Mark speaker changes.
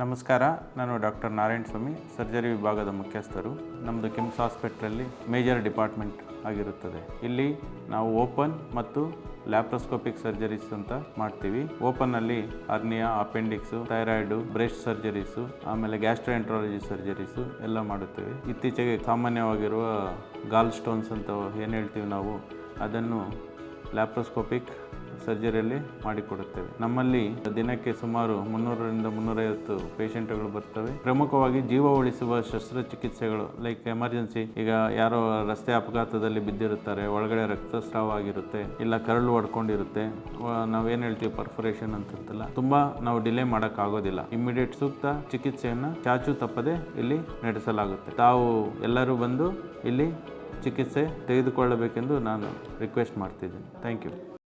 Speaker 1: ನಮಸ್ಕಾರ, ನಾನು ಡಾಕ್ಟರ್ ನಾರಾಯಣ ಸ್ವಾಮಿ, ಸರ್ಜರಿ ವಿಭಾಗದ ಮುಖ್ಯಸ್ಥರು. ನಮ್ಮದು ಕಿಮ್ಸ್ ಹಾಸ್ಪಿಟ್ಲಲ್ಲಿ ಮೇಜರ್ ಡಿಪಾರ್ಟ್ಮೆಂಟ್ ಆಗಿರುತ್ತದೆ. ಇಲ್ಲಿ ನಾವು ಓಪನ್ ಮತ್ತು ಲ್ಯಾಪ್ರೋಸ್ಕೋಪಿಕ್ ಸರ್ಜರೀಸ್ ಅಂತ ಮಾಡ್ತೀವಿ. ಓಪನ್ ಅಲ್ಲಿ hernia appendix, thyroid, breast surgeries, ಆಮೇಲೆ ಗ್ಯಾಸ್ಟ್ರೋಎಂಟ್ರಾಲಜಿ ಸರ್ಜರೀಸು ಎಲ್ಲ ಮಾಡುತ್ತೇವೆ. ಇತ್ತೀಚೆಗೆ ಸಾಮಾನ್ಯವಾಗಿರುವ ಗಾಲ್ ಸ್ಟೋನ್ಸ್ ಅಂತ ಏನು ಹೇಳ್ತೀವಿ ನಾವು, ಅದನ್ನು ಲ್ಯಾಪ್ರೋಸ್ಕೋಪಿಕ್ ಸರ್ಜರಿಯಲ್ಲಿ ಮಾಡಿಕೊಡುತ್ತೇವೆ. ನಮ್ಮಲ್ಲಿ ದಿನಕ್ಕೆ ಸುಮಾರು ಮುನ್ನೂರರಿಂದ ಮುನ್ನೂರೈವತ್ತು ಪೇಷಂಟ್ಗಳು ಬರ್ತವೆ. ಪ್ರಮುಖವಾಗಿ ಜೀವ ಉಳಿಸುವ ಶಸ್ತ್ರಚಿಕಿತ್ಸೆಗಳು, ಲೈಕ್ ಎಮರ್ಜೆನ್ಸಿ, ಈಗ ಯಾರೋ ರಸ್ತೆ ಅಪಘಾತದಲ್ಲಿ ಬಿದ್ದಿರುತ್ತಾರೆ, ಒಳಗಡೆ ರಕ್ತಸ್ರಾವ ಆಗಿರುತ್ತೆ, ಇಲ್ಲ ಕರಳು ಹೊಡ್ಕೊಂಡಿರುತ್ತೆ ವ- ನಾವೇನ್ ಹೇಳ್ತೀವಿ, ಪರ್ಫೊರೇಷನ್ ಅಂತಂತಲ್ಲ, ತುಂಬಾ ನಾವು ಡಿಲೇ ಮಾಡೋಕ್ಕಾಗೋದಿಲ್ಲ. ಇಮಿಡಿಯೇಟ್ ಸೂಕ್ತ ಚಿಕಿತ್ಸೆಯನ್ನು ಚಾಚು ತಪ್ಪದೆ ಇಲ್ಲಿ ನಡೆಸಲಾಗುತ್ತೆ. ತಾವು ಎಲ್ಲರೂ ಬಂದು ಇಲ್ಲಿ ಚಿಕಿತ್ಸೆ ತೆಗೆದುಕೊಳ್ಳಬೇಕೆಂದು ನಾನು ರಿಕ್ವೆಸ್ಟ್ ಮಾಡ್ತಿದ್ದೀನಿ. Thank you.